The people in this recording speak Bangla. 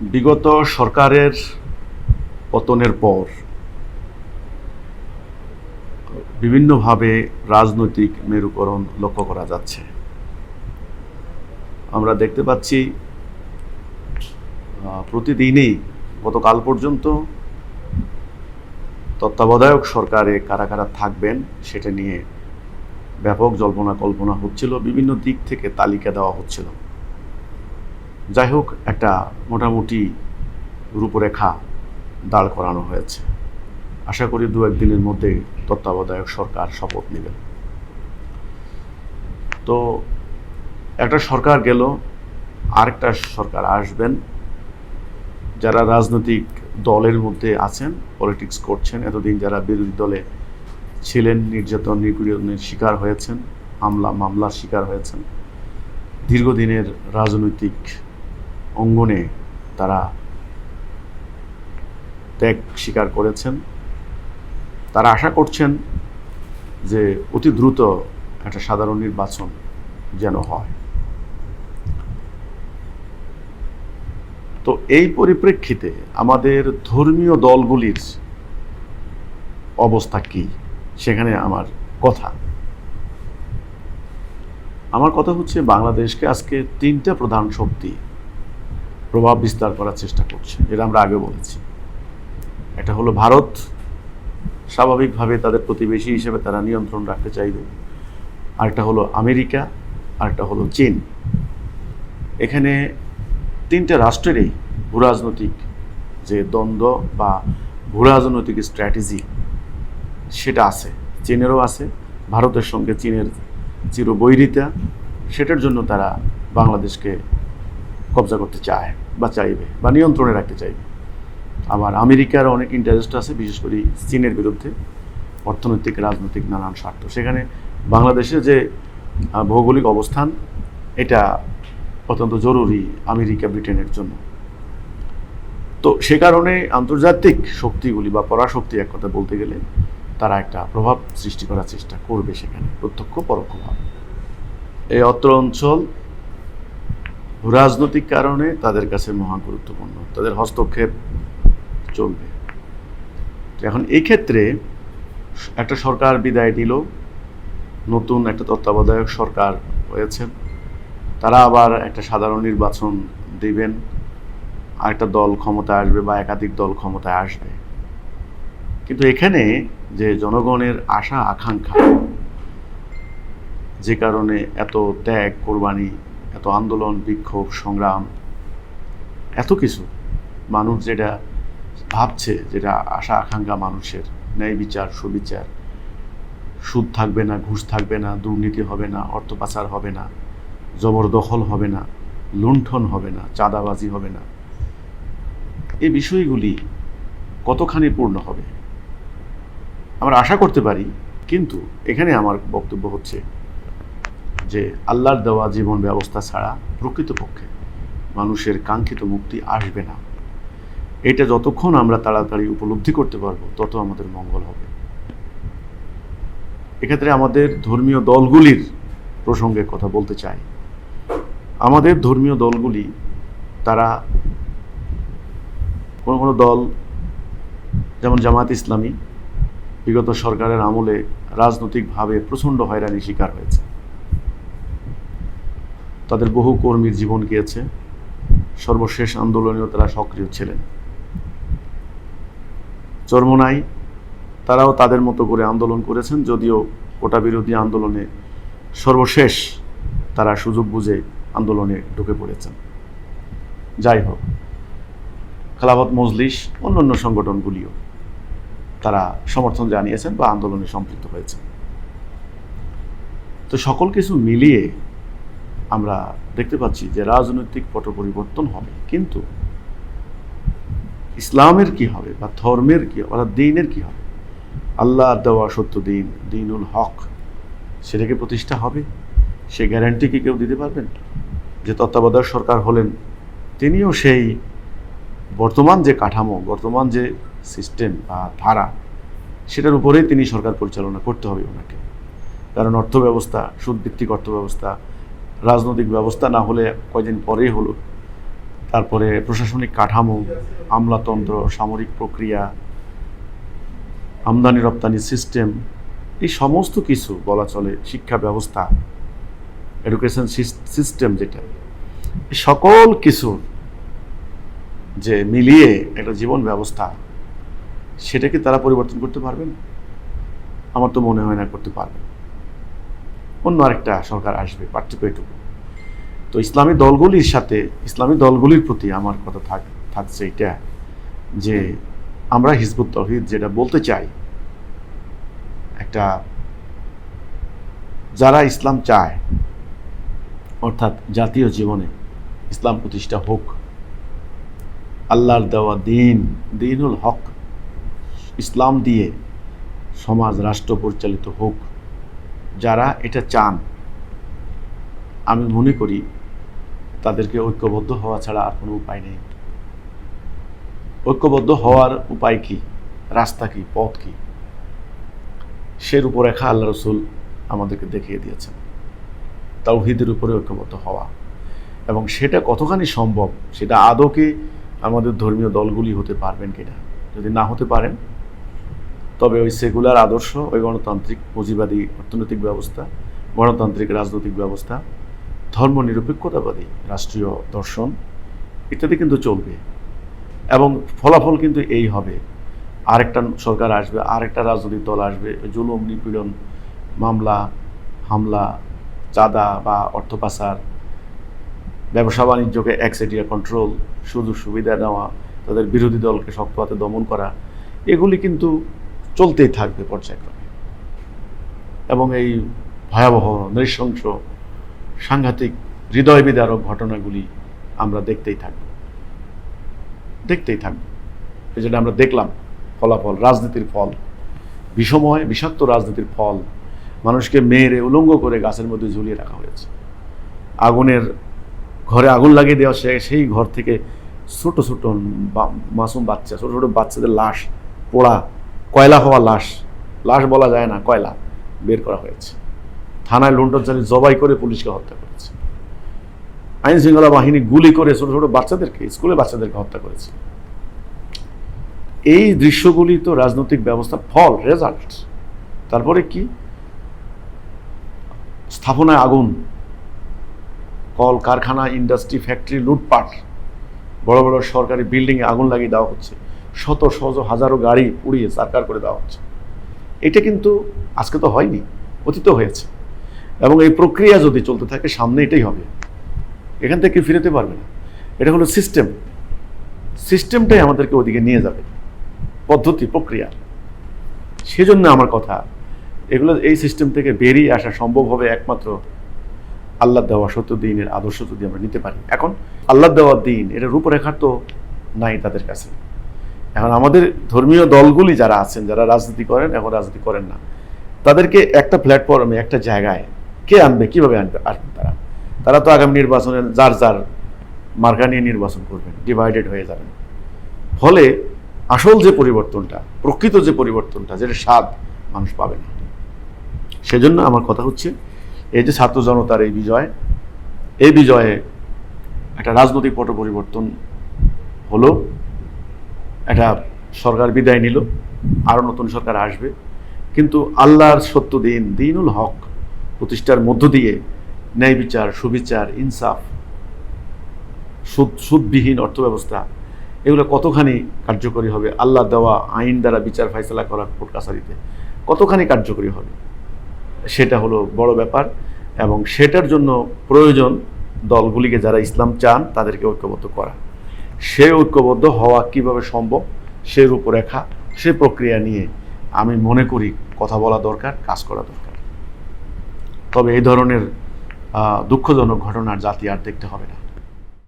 বিগত সরকারের পতনের পর বিভিন্নভাবে রাজনৈতিক মেরুকরণ লক্ষ্য করা যাচ্ছে। আমরা দেখতে পাচ্ছি প্রতিদিনই গতকাল পর্যন্ত তত্ত্বাবধায়ক সরকারে কারা কারা থাকবেন সেটা নিয়ে ব্যাপক জল্পনা কল্পনা হচ্ছিল, বিভিন্ন দিক থেকে তালিকা দেওয়া হচ্ছিল। যাই হোক একটা মোটামুটি রূপরেখা দাঁড় করানো হয়েছে। আশা করি দু একদিনের মধ্যে তত্ত্বাবধায়ক সরকার শপথ নেবেন। তো, একটা সরকার গেল, আরেকটা সরকার আসবেন। যারা রাজনৈতিক দলের মধ্যে আছেন পলিটিক্স করছেন, এতদিন যারা বিরোধী দলে ছিলেন, নির্যাতন, নিপীড়নের শিকার হয়েছেন, হামলা, মামলার শিকার হয়েছেন, দীর্ঘদিনের রাজনৈতিক অঙ্গনে তারা ত্যাগ স্বীকার করেছেন। তারা আশা করছেন যে অতি দ্রুত একটা সাধারণ নির্বাচন যেন হয়। তো এই পরিপ্রেক্ষিতে আমাদের ধর্মীয় দলগুলির অবস্থা কি? সেখানে আমার কথা। আমার কথা হচ্ছে বাংলাদেশকে আজকে তিনটা প্রধান শক্তি প্রভাব বিস্তার করার চেষ্টা করছে এটা আমরা আগে বলেছি। একটা হলো ভারত। স্বাভাবিকভাবে তাদের প্রতিবেশী হিসেবে তারা নিয়ন্ত্রণ রাখতে চাইবে। আরেকটা হলো আমেরিকা, আরেকটা হলো চীন। এখানে তিনটে রাষ্ট্রেরই ভূরাজনৈতিক যে দ্বন্দ্ব বা ভূরাজনৈতিক স্ট্র্যাটেজি, সেটা আছে। চীনেরও আছে, ভারতের সঙ্গে চীনের চিরবৈরিতা, সেটার জন্য তারা বাংলাদেশকে কবজা করতে চায়, বা চাইবে, বা নিয়ন্ত্রণে রাখতে চাইবে। আবার আমেরিকার অনেক ইন্টারেস্ট আছে, বিশেষ করে চীনের বিরুদ্ধে, অর্থনৈতিক, রাজনৈতিক নানান স্বার্থ। সেখানে বাংলাদেশের যে ভৌগোলিক অবস্থান, এটা অত্যন্ত জরুরি আমেরিকা, ব্রিটেনের জন্য। তো সে কারণে আন্তর্জাতিক শক্তিগুলি বা পরাশক্তি এক কথা বলতে গেলে, তারা একটা প্রভাব সৃষ্টি করার চেষ্টা করবে সেখানে, প্রত্যক্ষ পরোক্ষভাবে। এই অত্র অঞ্চল রাজনৈতিক কারণে তাদের কাছে মহা গুরুত্বপূর্ণ। তাদের হস্তক্ষেপ চলবে। এখন এই ক্ষেত্রে একটা সরকার বিদায় দিল নতুন একটা তত্ত্বাবধায়ক সরকার হয়েছেন তারা আবার একটা সাধারণ নির্বাচন দিবেন। আর একটা দল ক্ষমতায় আসবে বা একাধিক দল ক্ষমতায় আসবে। কিন্তু এখানে যে জনগণের আশা, আকাঙ্ক্ষা, যে কারণে এত ত্যাগ, কোরবানি এত আন্দোলন, বিক্ষোভ, সংগ্রাম, এত কিছু মানুষ যেটা ভাবছে, যেটা আশা, আকাঙ্ক্ষা মানুষের, ন্যায় বিচার, সুবিচার, সুদ থাকবে না, ঘুষ থাকবে না, দুর্নীতি হবে না, অর্থ পাচার হবে না, জবরদখল হবে না, লুণ্ঠন হবে না, চাঁদাবাজি হবে না। এই বিষয়গুলি কতখানি পূর্ণ হবে? আমরা আশা করতে পারি, কিন্তু এখানে আমার বক্তব্য হচ্ছে যে আল্লাহর দেওয়া জীবন ব্যবস্থা ছাড়া প্রকৃতপক্ষে মানুষের কাঙ্ক্ষিত মুক্তি আসবে না। এটা যতক্ষণ আমরা তাড়াতাড়ি উপলব্ধি করতে পারব, তত আমাদের মঙ্গল হবে। এক্ষেত্রে আমাদের ধর্মীয় দলগুলির প্রসঙ্গে কথা বলতে চাই। আমাদের ধর্মীয় দলগুলি, তারা কোনো কোনো দল, যেমন জামাত ইসলামী, বিগত সরকারের আমলে রাজনৈতিকভাবে প্রচণ্ড হয়রানির শিকার হয়েছে। তাদের বহু কর্মীর জীবন গিয়েছে। সর্বশেষ আন্দোলনেও তারা সক্রিয় ছিলেন। চর্মনাই, তারাও তাদের মতো করে আন্দোলন করেছেন, যদিও কোটা বিরোধী আন্দোলনে সর্বশেষ তারা সুযোগ বুঝে আন্দোলনে ঢুকে পড়েছেন। যাই হোক, খেলাফত মজলিস, অন্যান্য সংগঠনগুলিও তারা সমর্থন জানিয়েছেন বা আন্দোলনে সম্পৃক্ত হয়েছেন। তো সকল কিছু মিলিয়ে আমরা দেখতে পাচ্ছি যে রাজনৈতিক পট পরিবর্তন হবে। কিন্তু ইসলামের কি হবে বা ধর্মের কি হবে অর্থাৎ দিনের কি হবে? আল্লাহ দেওয়া সত্য দিন, দিনুল হক সেটাকে প্রতিষ্ঠা হবে? সে গ্যারান্টি কি কেউ দিতে পারবেন? যে তত্ত্বাবধায়ক সরকার হলেন, তিনিও সেই বর্তমান যে কাঠামো, বর্তমান যে সিস্টেম বা ধারা, সেটার উপরেই তিনি সরকার পরিচালনা করতে হবে ওনাকে। কারণ অর্থ ব্যবস্থা সুদভিত্তিক অর্থ ব্যবস্থা রাজনৈতিক ব্যবস্থা না হলে কয়দিন পরেই হলো। তারপরে প্রশাসনিক কাঠামো, আমলাতন্ত্র, সামরিক প্রক্রিয়া, আমদানি রপ্তানি সিস্টেম, এই সমস্ত কিছু বলা চলে শিক্ষা ব্যবস্থা এডুকেশন সিস্টেম যেটা সকল কিছু যে মিলিয়ে একটা জীবন ব্যবস্থা, সেটাকে তারা পরিবর্তন করতে পারবেন আমার তো মনে হয় না করতে পারবে। অন্য আরেকটা সরকার আসবে, পার্থক্য এটুকু। তো ইসলামী দলগুলির সাথে, ইসলামী দলগুলির প্রতি আমার কথা থাক, থাকছে এটা যে আমরা হিজবুত তহিদ যেটা বলতে চাই, একটা যারা ইসলাম চায়, অর্থাৎ জাতীয় জীবনে ইসলাম প্রতিষ্ঠা হোক, আল্লাহর দেওয়া দিন, দিনুল হক, ইসলাম দিয়ে সমাজ, রাষ্ট্র পরিচালিত হোক যারা এটা চান, আমি মনে করি তাদেরকে ঐক্যবদ্ধ হওয়া ছাড়া আর কোনো উপায় নেই। ঐক্যবদ্ধ হওয়ার উপায় কি? রাস্তা কি? পথ কি? সে রূপরেখা আল্লাহ রসুল আমাদেরকে দেখিয়ে দিয়েছেন। তাওহিদের উপরে ঐক্যবদ্ধ হওয়া। এবং সেটা কতখানি সম্ভব, সেটা আদৌকে আমাদের ধর্মীয় দলগুলি হতে পারবেন কিনা? যদি না হতে পারেন তবে ওই সেকুলার আদর্শ, ওই গণতান্ত্রিক পুঁজিবাদী অর্থনৈতিক ব্যবস্থা, গণতান্ত্রিক রাজনৈতিক ব্যবস্থা ধর্ম নিরপেক্ষতাবাদী রাষ্ট্রীয় দর্শন ইত্যাদি কিন্তু চলবে। এবং ফলাফল কিন্তু এই হবে। আরেকটা সরকার আসবে, আরেকটা রাজনৈতিক দল আসবে, জুলুম, নিপীড়ন, মামলা, হামলা, চাঁদা বা অর্থ পাচার, ব্যবসা বাণিজ্যকে একসেটিয়া কন্ট্রোল সুযোগ সুবিধা দেওয়া তাদের বিরোধী দলকে শক্ত হাতে দমন করা, এগুলি কিন্তু চলতেই থাকবে পর্যায়ক্রমে। এবং এই ভয়াবহ, নৃশংস, সাংঘাতিক হৃদয় বিদারক ঘটনাগুলি আমরা দেখতেই থাকব। দেখতেই থাকব। এই যেটা আমরা দেখলাম ফলাফল, রাজনীতির ফল, বিষময়, বিষাক্ত রাজনীতির ফল, মানুষকে মেরে উলঙ্গ করে গাছের মধ্যে ঝুলিয়ে রাখা হয়েছে। আগুনের ঘরে আগুন লাগিয়ে দেওয়া সে সেই ঘর থেকে ছোট ছোট মাসুম বাচ্চা, ছোট ছোট বাচ্চাদের লাশ, পোড়া কয়লা হওয়া লাশ লাশ বলা যায় না, কয়লা বের করা হয়েছে। থানায় লুণ্ঠন চালিয়ে জবাই করে পুলিশকে হত্যা করেছে। আইন শৃঙ্খলা বাহিনী গুলি করে ছোট ছোট বাচ্চাদেরকে স্কুলে বাচ্চাদেরকে হত্যা করেছে। এই দৃশ্যগুলি তো রাজনৈতিক ব্যবস্থা, ফল রেজাল্ট তারপরে কি? স্থাপনায় আগুন কল কারখানা ইন্ডাস্ট্রি ফ্যাক্টরি লুটপাট, বড় বড় সরকারি বিল্ডিংয়ে আগুন লাগিয়ে দেওয়া হচ্ছে। শত শত হাজারো গাড়ি পুড়িয়ে সারকার করে দেওয়া হচ্ছে। এটা কিন্তু আজকে তো হয়নি, অতীত হয়েছে। এবং এই প্রক্রিয়া যদি চলতে থাকে, সামনে এটাই হবে। এখান থেকে ফিরতে পারবে না। এটা হলো সিস্টেম সিস্টেমটাই আমাদেরকে ওদিকে নিয়ে যাবে। পদ্ধতি, প্রক্রিয়া। সেজন্য আমার কথা, এগুলো এই সিস্টেম থেকে বেরিয়ে আসা সম্ভব হবে একমাত্র আল্লাহ দেওয়া সত্য দিনের আদর্শ যদি আমরা নিতে পারি। এখন আল্লাহ দেওয়া দিন, এটা রূপরেখার তো নাই তাদের কাছে। এখন আমাদের ধর্মীয় দলগুলি যারা আছেন, যারা রাজনীতি করেন, এখন রাজনীতি করেন না, তাদেরকে একটা প্ল্যাটফর্মে একটা জায়গায় কে আনবে, কীভাবে আনবে? আসবেন তারা। তারা তো আগামী নির্বাচনে যার যার মার্কা নিয়ে নির্বাচন করবেন ডিভাইডেড হয়ে যাবেন। ফলে আসল যে পরিবর্তনটা, প্রকৃত যে পরিবর্তনটা, যেটা স্বাদ মানুষ পাবে না। সেজন্য আমার কথা হচ্ছে, এই যে ছাত্র জনতার এই বিজয়, এই বিজয়ে একটা রাজনৈতিক পট পরিবর্তন হলো। একটা সরকার বিদায় নিল, আরও নতুন সরকার আসবে। কিন্তু আল্লাহর সত্য দিন, দিনুল হক প্রতিষ্ঠার মধ্য দিয়ে ন্যায় বিচার, সুবিচার, ইনসাফ, সুদ, সুদবিহীন অর্থব্যবস্থা, এগুলো কতখানি কার্যকরী হবে? আল্লাহ দেওয়া আইন দ্বারা বিচার ফাইসলা করা কোর্ট কাছারিতে কতখানি কার্যকরী হবে? সেটা হলো বড় ব্যাপার এবং সেটার জন্য প্রয়োজন দলগুলিকে যারা ইসলাম চান, তাদেরকে ঐক্যবদ্ধ করা। সে ঐক্যবদ্ধ হওয়া কীভাবে সম্ভব, সে রূপরেখা, সে প্রক্রিয়া নিয়ে আমি মনে করি কথা বলা দরকার, কাজ করা দরকার। তবে এই ধরনের দুঃখজনক ঘটনার জাতি আর দেখতে হবে না।